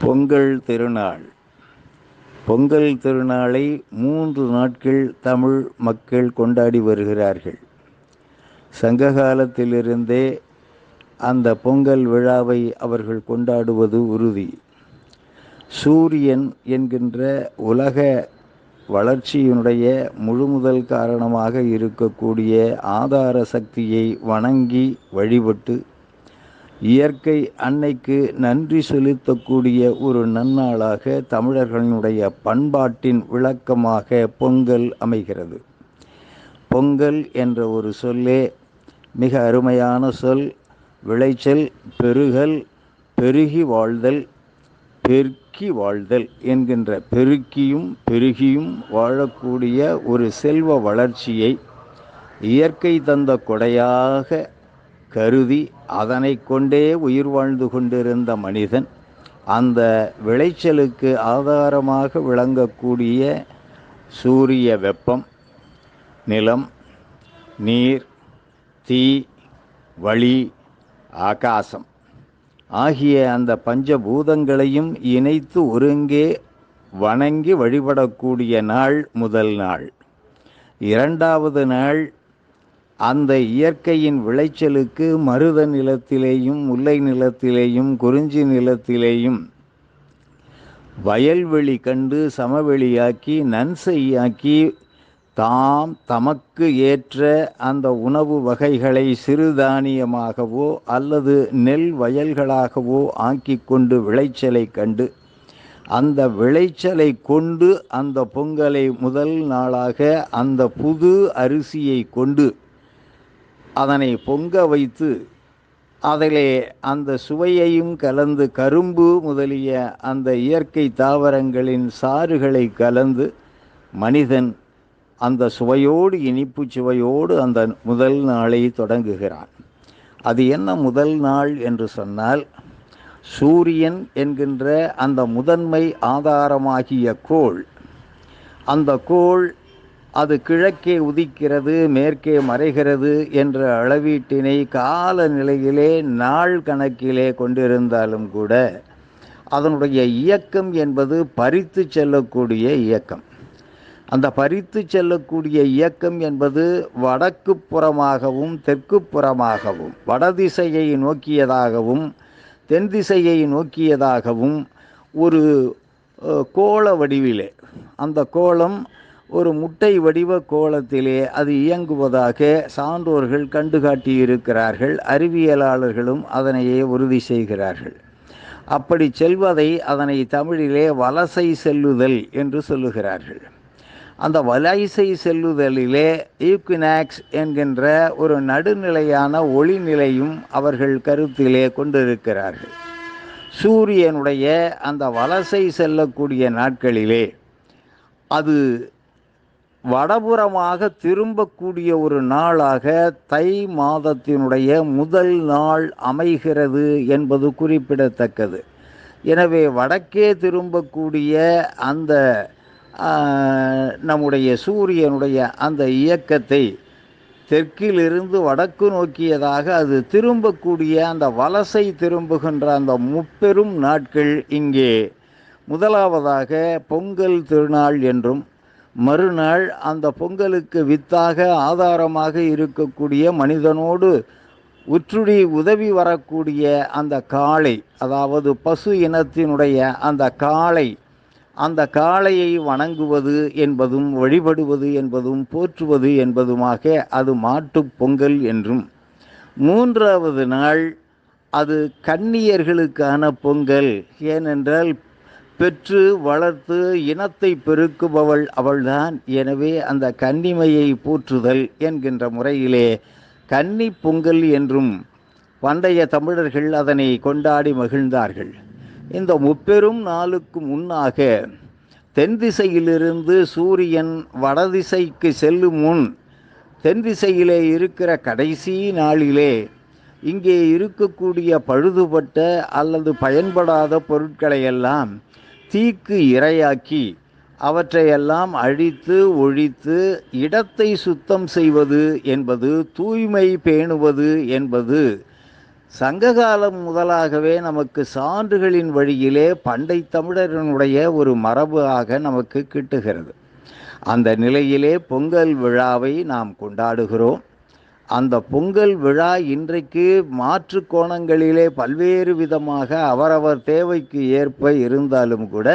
பொங்கல் திருநாள். பொங்கல் திருநாளை மூன்று நாட்கள் தமிழ் மக்கள் கொண்டாடி வருகிறார்கள். சங்க காலத்திலிருந்தே அந்த பொங்கல் விழாவை அவர்கள் கொண்டாடுவது உறுதி. சூரியன் என்கின்ற உலக வளர்ச்சியினுடைய முழுமுதல் காரணமாக இருக்கக்கூடிய ஆதார சக்தியை வணங்கி வழிபட்டு இயற்கை அன்னைக்கு நன்றி செலுத்தக்கூடிய ஒரு நன்னாளாக தமிழர்களினுடைய பண்பாட்டின் விளக்கமாக பொங்கல் அமைகிறது. பொங்கல் என்ற ஒரு சொல்லே மிக அருமையான சொல். விளைச்சல் பெருகல் பெருகி வாழ்தல் பெருக்கி வாழ்தல் என்கின்ற பெருக்கியும் பெருகியும் வாழக்கூடிய ஒரு செல்வ வளர்ச்சியை இயற்கை தந்த கொடையாக கருதி அதனை கொண்டே உயிர் வாழ்ந்து கொண்டிருந்த மனிதன் அந்த விளைச்சலுக்கு ஆதாரமாக விளங்கக்கூடிய சூரிய வெப்பம் நிலம் நீர் தீ வழி ஆகாசம் ஆகிய அந்த பஞ்சபூதங்களையும் இணைத்து ஒருங்கே வணங்கி வழிபடக்கூடிய நாள் முதல் நாள். இரண்டாவது நாள் அந்த இயற்கையின் விளைச்சலுக்கு மருத நிலத்திலேயும் முல்லை நிலத்திலேயும் குறிஞ்சி நிலத்திலேயும் வயல்வெளி கண்டு சமவெளியாக்கி நன்செய்யாக்கி தாம் தமக்கு ஏற்ற அந்த உணவு வகைகளை சிறுதானியமாகவோ அல்லது நெல் வயல்களாகவோ ஆக்கி கொண்டு விளைச்சலை கண்டு அந்த விளைச்சலை கொண்டு அந்த பொங்கலை முதல் நாளாக அந்த புது அரிசியை கொண்டு அதனை பொங்க வைத்து அதிலே அந்த சுவையையும் கலந்து கரும்பு முதலிய அந்த இயற்கை தாவரங்களின் சாறுகளை கலந்து மனிதன் அந்த சுவையோடு இனிப்பு சுவையோடு அந்த முதல் நாளை தொடங்குகிறான். அது என்ன முதல் நாள் என்று சொன்னால் சூரியன் என்கின்ற அந்த முதன்மை ஆதாரமாகிய கோள் அந்த கோள் அது கிழக்கே உதிக்கிறது மேற்கே மறைகிறது என்ற அளவீட்டினை கால நிலையிலே நாள் கணக்கிலே கொண்டிருந்தாலும் கூட அதனுடைய இயக்கம் என்பது பறித்து செல்லக்கூடிய இயக்கம். அந்த பறித்து செல்லக்கூடிய இயக்கம் என்பது வடக்கு புறமாகவும் தெற்கு புறமாகவும் வடதிசையை நோக்கியதாகவும் தென் திசையை நோக்கியதாகவும் ஒரு கோள வடிவிலே. அந்த கோலம் ஒரு முட்டை வடிவ கோலத்திலே அது இயங்குவதாக சான்றோர்கள் கண்டுகாட்டியிருக்கிறார்கள். அறிவியலாளர்களும் அதனையே உறுதி செய்கிறார்கள். அப்படி செல்வதை அதனை தமிழிலே வலசை செல்லுதல் என்று சொல்லுகிறார்கள். அந்த வலைசை செல்லுதலிலே ஈக்வினாக்ஸ் என்கின்ற ஒரு நடுநிலையான ஒளிநிலையும் அவர்கள் கருத்திலே கொண்டிருக்கிறார்கள். சூரியனுடைய அந்த வலசை செல்லக்கூடிய நாட்களிலே அது வடபுறமாக திரும்பக்கூடிய ஒரு நாளாக தை மாதத்தினுடைய முதல் நாள் அமைகிறது என்பது குறிப்பிடத்தக்கது. எனவே வடக்கே திரும்பக்கூடிய அந்த நம்முடைய சூரியனுடைய அந்த இயக்கத்தை தெற்கிலிருந்து வடக்கு நோக்கியதாக அது திரும்பக்கூடிய அந்த வலசை திரும்புகின்ற அந்த முப்பெரும் நாட்கள் இங்கே. முதலாவதாக பொங்கல் திருநாள் என்றும் மறுநாள் அந்த பொங்கலுக்கு வித்தாக ஆதாரமாக இருக்கக்கூடிய மனிதனோடு உற்றுடி உதவி வரக்கூடிய அந்த காளை அதாவது பசு இனத்தினுடைய அந்த காளை அந்த காளையை வணங்குவது என்பதும் வழிபடுவது என்பதும் போற்றுவது என்பதுமாக அது மாட்டு பொங்கல் என்றும். மூன்றாவது நாள் அது கன்னியர்களுக்கான பொங்கல். ஏனென்றால் பெற்று வளர்த்து இனத்தை பெருக்குபவள் அவள்தான். எனவே அந்த கன்னிமையை போற்றுதல் என்கின்ற முறையிலே கன்னி பொங்கல் என்றும் பண்டைய தமிழர்கள் அதனை கொண்டாடி மகிழ்ந்தார்கள். இந்த முப்பெரும் நாளுக்கு முன்னாக தென் திசையிலிருந்து சூரியன் வடதிசைக்கு செல்லும் முன் தென் திசையிலே இருக்கிற கடைசி நாளிலே இங்கே இருக்கக்கூடிய பழுதுபட்ட அல்லது பயன்படாத பொருட்களையெல்லாம் தீக்கு இரையாக்கி அவற்றையெல்லாம் அழித்து ஒழித்து இடத்தை சுத்தம் செய்வது என்பது தூய்மை பேணுவது என்பது சங்ககாலம் முதலாகவே நமக்கு சான்றுகளின் வழியிலே பண்டை தமிழரினுடைய ஒரு மரபாக நமக்கு கிட்டுகிறது. அந்த நிலையிலே பொங்கல் விழாவை நாம் கொண்டாடுகிறோம். அந்த பொங்கல் விழா இன்றைக்கு மாற்று கோணங்களிலே பல்வேறு விதமாக அவரவர் தேவைக்கு ஏற்ப இருந்தாலும் கூட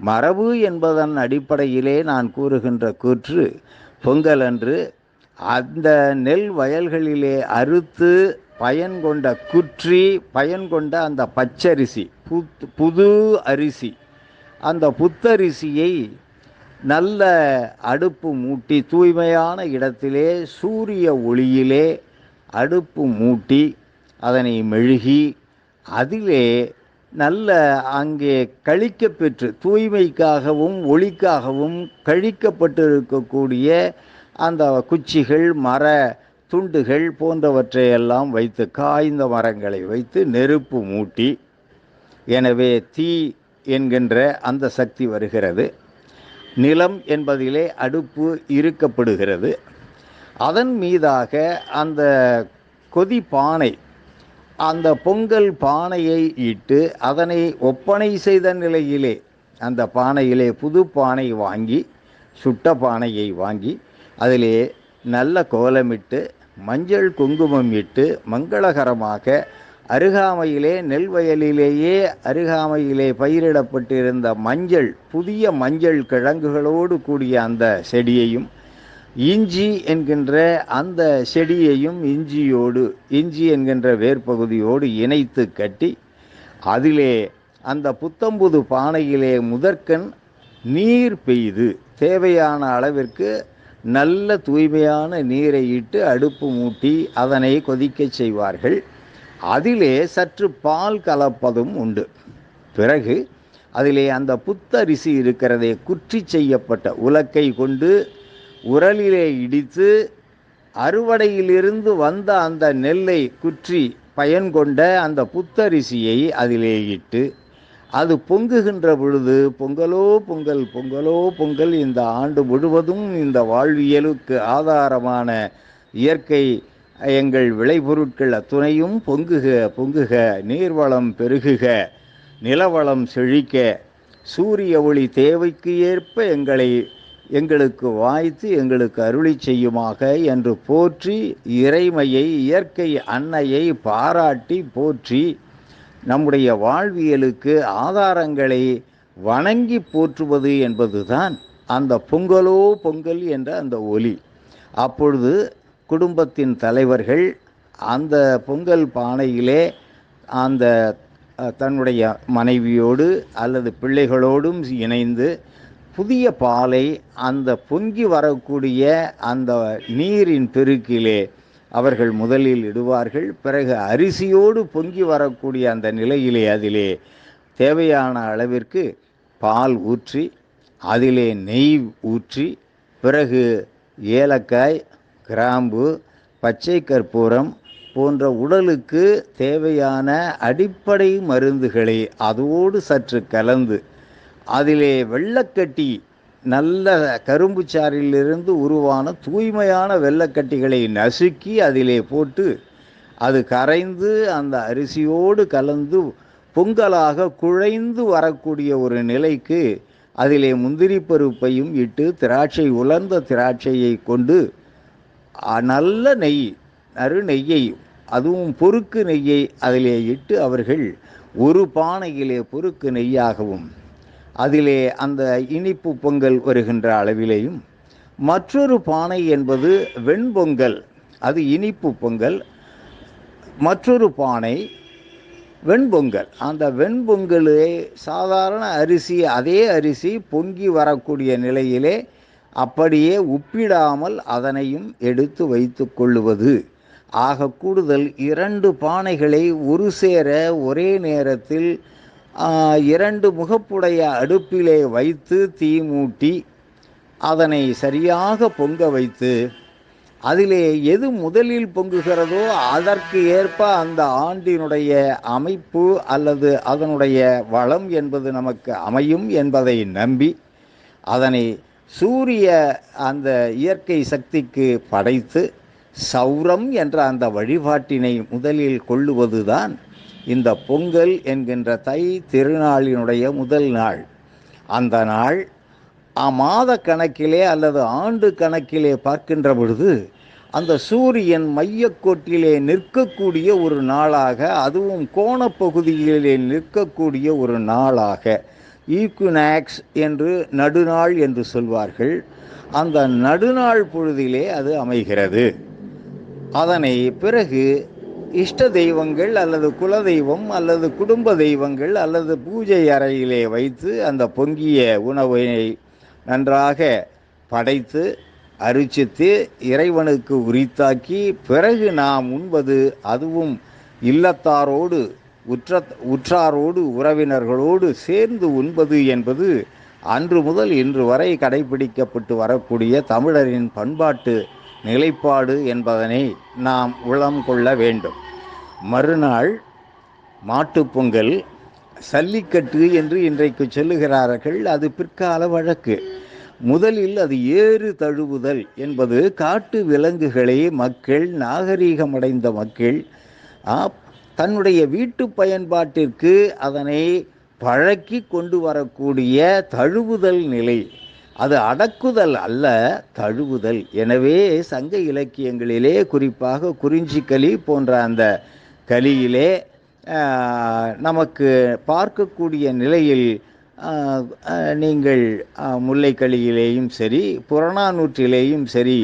மரபு என்பதன் அடிப்படையிலே நான் கூறுகின்ற கூற்று பொங்கல் அன்று அந்த நெல் வயல்களிலே அறுத்து பயன் கொண்ட குற்றி பயன் கொண்ட அந்த பச்சரிசி புத் புது அரிசி. அந்த புத்தரிசியை நல்ல அடுப்பு மூட்டி தூய்மையான இடத்திலே சூரிய ஒளியிலே அடுப்பு மூட்டி அதனை மெழுகி அதிலே நல்ல அங்கே கழிக்க பெற்று தூய்மைக்காகவும் ஒளிக்காகவும் கழிக்கப்பட்டிருக்கக்கூடிய அந்த குச்சிகள் மர துண்டுகள் போன்றவற்றையெல்லாம் வைத்து காய்ந்த மரங்களை வைத்து நெருப்பு மூட்டி எனவே தீ என்கின்ற அந்த சக்தி வருகிறது. நிலம் என்பதிலே அடுப்பு இருக்கப்படுகிறது அதன் மீதாக அந்த கொதி பானை அந்த பொங்கல் பானையை இட்டு அதனை ஒப்பனை செய்த நிலையிலே அந்த பானையிலே புது பானை வாங்கி சுட்ட பானையை வாங்கி அதிலே நல்ல கோலமிட்டு மஞ்சள் குங்குமம் இட்டு மங்களகரமாக அருகாமையிலே நெல் வயலிலேயே அருகாமையிலே பயிரிடப்பட்டிருந்த மஞ்சள் புதிய மஞ்சள் கிழங்குகளோடு கூடிய அந்த செடியையும் இஞ்சி என்கின்ற அந்த செடியையும் இஞ்சியோடு இஞ்சி என்கின்ற வேர்பகுதியோடு இணைத்து கட்டி அதிலே அந்த புத்தம்புது பானையிலே முதற்கண் நீர் பெய்து தேவையான அளவிற்கு நல்ல தூய்மையான நீரை இட்டு அடுப்பு மூட்டி அதனை கொதிக்கச் செய்வார்கள். அதிலே சற்று பால் கலப்பதும் உண்டு. பிறகு அதிலே அந்த புத்தரிசி இருக்கிறதே குற்றி செய்யப்பட்ட உலக்கை கொண்டு உரலிலே இடித்து அறுவடையிலிருந்து வந்த அந்த நெல்லை குற்றி பயன் கொண்ட அந்த புத்தரிசியை அதிலே இட்டு அது பொங்குகின்ற பொழுது பொங்கலோ பொங்கல் பொங்கலோ பொங்கல் இந்த ஆண்டு முழுவதும் இந்த வாழ்வியலுக்கு ஆதாரமான இயற்கை எங்கள் விளைபொருட்கள் அத்துணையும் பொங்குக பொங்குக நீர்வளம் பெருகுக நிலவளம் செழிக்க சூரிய ஒளி தேவைக்கு ஏற்ப எங்களை எங்களுக்கு வாய்த்து எங்களுக்கு அருளி செய்யுமாக என்று போற்றி இறைமையை இயற்கை அன்னையை பாராட்டி போற்றி நம்முடைய வாழ்வியலுக்கு ஆதாரங்களை வணங்கி போற்றுவது என்பதுதான் அந்த பொங்கலோ பொங்கல் என்ற அந்த ஒலி. அப்பொழுது குடும்பத்தின் தலைவர்கள் அந்த பொங்கல் பானையிலே அந்த தன்னுடைய மனைவியோடு அல்லது பிள்ளைகளோடும் இணைந்து புதிய பாலை அந்த பொங்கி வரக்கூடிய அந்த நீரின் பெருக்கிலே அவர்கள் முதலில் இடுவார்கள். பிறகு அரிசியோடு பொங்கி வரக்கூடிய அந்த நிலையிலே அதிலே தேவையான அளவிற்கு பால் ஊற்றி அதிலே நெய் ஊற்றி பிறகு ஏலக்காய் கிராம்பு பச்சை கற்பூரம் போன்ற உடலுக்கு தேவையான அடிப்படை மருந்துகளை அதோடு சற்று கலந்து அதிலே வெள்ளக்கட்டி நல்ல கரும்பு சாறிலிருந்து உருவான தூய்மையான வெள்ளக்கட்டிகளை நசுக்கி அதிலே போட்டு அது கரைந்து அந்த அரிசியோடு கலந்து பொங்கலாக குழைந்து வரக்கூடிய ஒரு நிலைக்கு அதிலே முந்திரி பருப்பையும் இட்டு திராட்சை உலர்ந்த திராட்சையை கொண்டு நல்ல நெய் நறு நெய்யை அதுவும் பொறுக்கு நெய்யை அதிலே இட்டு அவர்கள் ஒரு பானையிலே பொறுக்கு நெய்யாகவும் அதிலே அந்த இனிப்பு பொங்கல் வருகின்ற அளவிலேயும் மற்றொரு பானை என்பது வெண்பொங்கல் அது இனிப்பு பொங்கல். மற்றொரு பானை வெண்பொங்கல். அந்த வெண்பொங்கலே சாதாரண அரிசி அதே அரிசி பொங்கி வரக்கூடிய நிலையிலே அப்படியே உப்பிடாமல் அதனையும் எடுத்து வைத்து கொள்ளுவது. ஆக கூடுதல் இரண்டு பானைகளை ஒரு சேர ஒரே நேரத்தில் இரண்டு முகப்புடைய அடுப்பிலே வைத்து தீ மூட்டி அதனை சரியாக பொங்க வைத்து அதிலே எது முதலில் பொங்குகிறதோ அதற்கு ஏற்ப அந்த ஆண்டினுடைய அமைப்பு அல்லது அதனுடைய வளம் என்பது நமக்கு அமையும் என்பதை நம்பி அதனை சூரிய அந்த இயற்கை சக்திக்கு படைத்து சௌரம் என்ற அந்த வழிபாட்டினை முதலில் கொள்ளுவதுதான் இந்த பொங்கல் என்கின்ற தை திருநாளினுடைய முதல் நாள். அந்த நாள் மாத கணக்கிலே அல்லது ஆண்டு கணக்கிலே பார்க்கின்ற பொழுது அந்த சூரியன் மையக்கோட்டிலே நிற்கக்கூடிய ஒரு நாளாக அதுவும் கோணப்பகுதியிலே நிற்கக்கூடிய ஒரு நாளாக ஈக்குனாக்ஸ் என்று நடுநாள் என்று சொல்வார்கள். அந்த நடுநாள் பொழுதிலே அது அமைகிறது. அதனை பிறகு இஷ்ட தெய்வங்கள் அல்லது குலதெய்வம் அல்லது குடும்ப தெய்வங்கள் அல்லது பூஜை அறையிலே வைத்து அந்த பொங்கிய உணவினை நன்றாக படைத்து அரிச்சித்து இறைவனுக்கு உரித்தாக்கி பிறகு நாம் உண்பது அதுவும் இல்லத்தாரோடு உற்ற உற்றாரோடு உறவினர்களோடு சேர்ந்து உண்பது என்பது அன்று முதல் இன்று வரை கடைபிடிக்கப்பட்டு வரக்கூடிய தமிழரின் பண்பாட்டு நிலைப்பாடு என்பதனை நாம் உளம் கொள்ள வேண்டும். மறுநாள் மாட்டுப்பொங்கல் சல்லிக்கட்டு என்று இன்றைக்கு சொல்லுகிறார்கள். அது பிற்கால வழக்கு. முதலில் அது ஏறு தழுவுதல் என்பது காட்டு விலங்குகளை மக்கள் நாகரீகமடைந்த மக்கள் தன்னுடைய வீட்டு பயன்பாட்டிற்கு அதனை பழக்கி கொண்டு வரக்கூடிய தழுவுதல் நிலை. அது அடக்குதல் அல்ல தழுவுதல். எனவே சங்க இலக்கியங்களிலே குறிப்பாக குறிஞ்சிக்கலி போன்ற அந்த கலியிலே நமக்கு பார்க்கக்கூடிய நிலையில் நீங்கள் முல்லைக்களியிலேயும் சரி புறநானூற்றிலேயும் சரி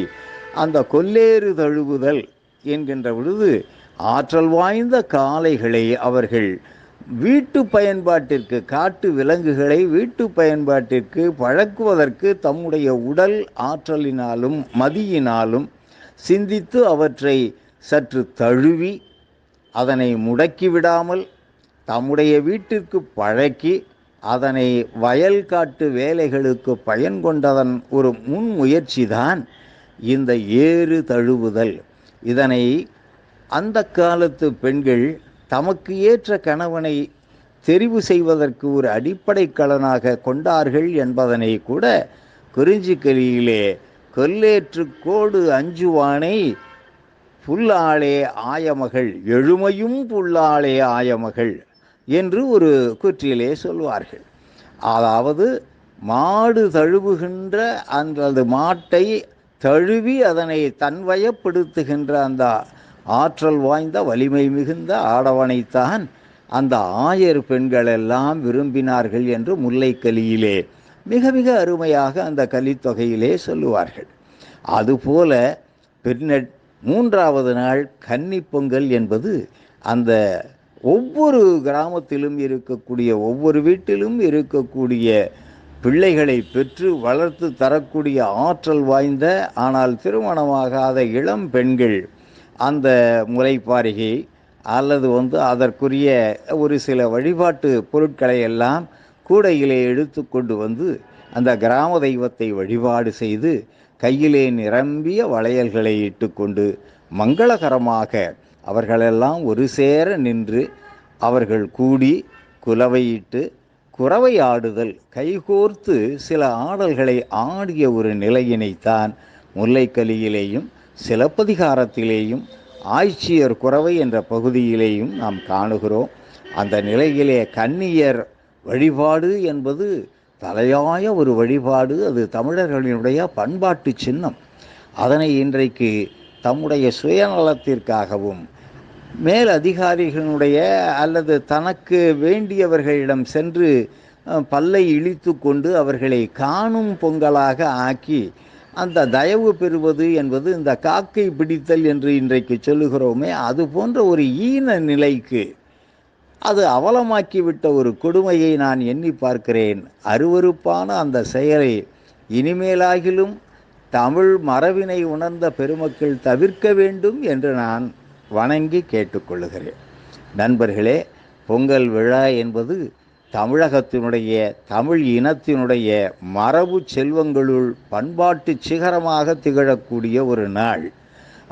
அந்த கொல்லேறு தழுவுதல் என்கின்ற பொழுது ஆற்றல் வாய்ந்த காளைகளை அவர்கள் வீட்டு பயன்பாட்டிற்கு காட்டு விலங்குகளை வீட்டு பயன்பாட்டிற்கு பழக்குவதற்கு தம்முடைய உடல் ஆற்றலினாலும் மதியினாலும் சிந்தித்து அவற்றை சற்று தழுவி அதனை முடக்கி விடாமல் தம்முடைய வீட்டிற்கு பழக்கி அதனை வயல் காட்டு வேலைகளுக்கு பயன் கொண்டதன் ஒரு முன்முயற்சிதான் இந்த ஏறு தழுவுதல். இதனை அந்த காலத்து பெண்கள் தமக்கு ஏற்ற கணவனை தெரிவு செய்வதற்கு ஒரு அடிப்படை கலனாக கொண்டார்கள் என்பதனை கூட குறிஞ்சிக்கலியிலே கொல்லேற்று கோடு அஞ்சுவானை புல்லாளே ஆயமகள் எழுமையும் புல்லாளே ஆயமகள் என்று ஒரு குற்றிலே சொல்வார்கள். அதாவது மாடு தழுவுகின்ற அந்த மாட்டை தழுவி அதனை தன்வயப்படுத்துகின்ற அந்த ஆற்றல் வாய்ந்த வலிமை மிகுந்த ஆடவனைத்தான் அந்த ஆயர் பெண்கள் எல்லாம் விரும்பினார்கள் என்று முல்லைக்கலியிலே மிக மிக அருமையாக அந்த கலித்தொகையிலே சொல்லுவார்கள். அதுபோல பின்ன மூன்றாவது நாள் கன்னி பொங்கல் என்பது அந்த ஒவ்வொரு கிராமத்திலும் இருக்கக்கூடிய ஒவ்வொரு வீட்டிலும் இருக்கக்கூடிய பிள்ளைகளை பெற்று வளர்த்து தரக்கூடிய ஆற்றல் வாய்ந்த ஆனால் திருமணமாகாத இளம் பெண்கள் அந்த முளைப்பாரிகை அல்லது வந்து அதற்குரிய ஒரு சில வழிபாட்டு பொருட்களை எல்லாம் கூடையிலே எடுத்து கொண்டு வந்து அந்த கிராம தெய்வத்தை வழிபாடு செய்து கையிலே நிரம்பிய வளையல்களை இட்டுக்கொண்டு மங்களகரமாக அவர்களெல்லாம் ஒரு சேர நின்று அவர்கள் கூடி குலவையிட்டு குறவை ஆடுதல் கைகோர்த்து சில ஆடல்களை ஆடிய ஒரு நிலையினைத்தான் முல்லைக்கலியிலேயும் சிலப்பதிகாரத்திலேயும் ஆய்ச்சியர் குறவை என்ற பகுதியிலேயும் நாம் காணுகிறோம். அந்த நிலையிலே கன்னியர் வழிபாடு என்பது தலையாய ஒரு வழிபாடு. அது தமிழர்களினுடைய பண்பாட்டு சின்னம். அதனை இன்றைக்கு தம்முடைய சுயநலத்திற்காகவும் மேல் அதிகாரிகளுடைய அல்லது தனக்கு வேண்டியவர்களிடம் சென்று பல்லை இழித்து கொண்டு அவர்களை காணும் பொங்கலாக ஆக்கி அந்த தயவு பெறுவது என்பது இந்த காக்கை பிடித்தல் என்று இன்றைக்கு சொல்லுகிறோமே அது போன்ற ஒரு ஈன நிலைக்கு அது அவலமாக்கிவிட்ட ஒரு கொடுமையை நான் எண்ணி பார்க்கிறேன். அருவறுப்பான அந்த செயலை இனிமேலாகிலும் தமிழ் மரபினை உணர்ந்த பெருமக்கள் தவிர்க்க வேண்டும் என்று நான் வணங்கி கேட்டுக்கொள்கிறேன். நண்பர்களே பொங்கல் விழா என்பது தமிழகத்தினுடைய தமிழ் இனத்தினுடைய மரபு செல்வங்களுள் பண்பாட்டு சிகரமாக திகழக்கூடிய ஒரு நாள்.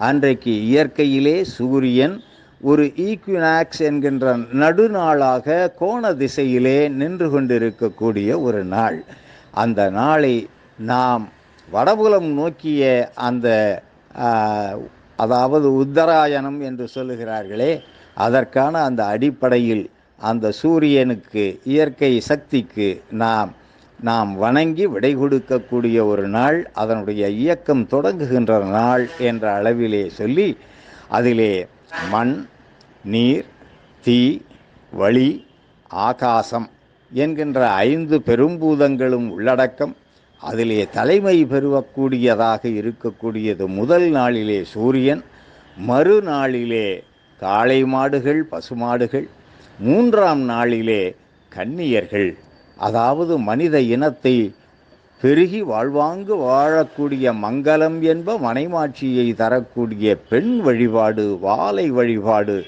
அன்றைக்கு இயற்கையிலே சூரியன் ஒரு ஈக்வினாக்ஸ் என்கின்ற நடுநாளாக கோண திசையிலே நின்று கொண்டிருக்கக்கூடிய ஒரு நாள். அந்த நாளை நாம் வடபுலம் நோக்கிய அந்த அதாவது உத்தராயணம் என்று சொல்லுகிறார்களே அதற்கான அந்த அடிப்படையில் அந்த சூரியனுக்கு இயற்கை சக்திக்கு நாம் நாம் வணங்கி விடை கொடுக்கக்கூடிய ஒரு நாள் அதனுடைய இயக்கம் தொடங்குகின்ற நாள் என்ற அளவிலே சொல்லி அதிலே மண் நீர் தீ வழி ஆகாசம் என்கின்ற ஐந்து பெரும்பூதங்களும் உள்ளடக்கம் அதிலே தலைமை பெறுவக்கூடியதாக இருக்கக்கூடியது முதல் நாளிலே சூரியன் மறுநாளிலே காளை மாடுகள் பசுமாடுகள் மூன்றாம் நாளிலே கன்னியர்கள் அதாவது மனித இனத்தை பெருகி வாழ்வாங்கு வாழக்கூடிய மங்களம் என்ப மனைமாட்சியை தரக்கூடிய பெண் வழிபாடு வாலை வழிபாடு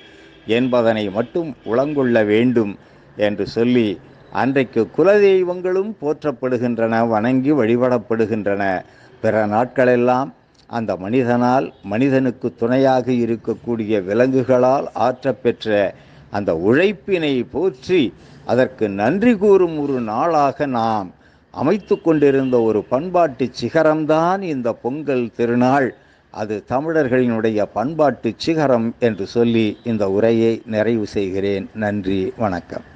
என்பதனை மட்டும் உளங்கொள்ள வேண்டும் என்று சொல்லி அன்றைக்கு குலதெய்வங்களும் போற்றப்படுகின்றன வணங்கி வழிபடப்படுகின்றன. பிற நாட்களெல்லாம் அந்த மனிதனால் மனிதனுக்கு துணையாக இருக்கக்கூடிய விலங்குகளால் ஆற்றப்பெற்ற அந்த உழைப்பினை போற்றி அதற்கு நன்றி கூறும் ஒரு நாளாக நாம் அமைத்து கொண்டிருந்த ஒரு பண்பாட்டு சிகரம்தான் இந்த பொங்கல் திருநாள். அது தமிழர்களினுடைய பண்பாட்டு சிகரம் என்று சொல்லி இந்த உரையை நிறைவு செய்கிறேன். நன்றி வணக்கம்.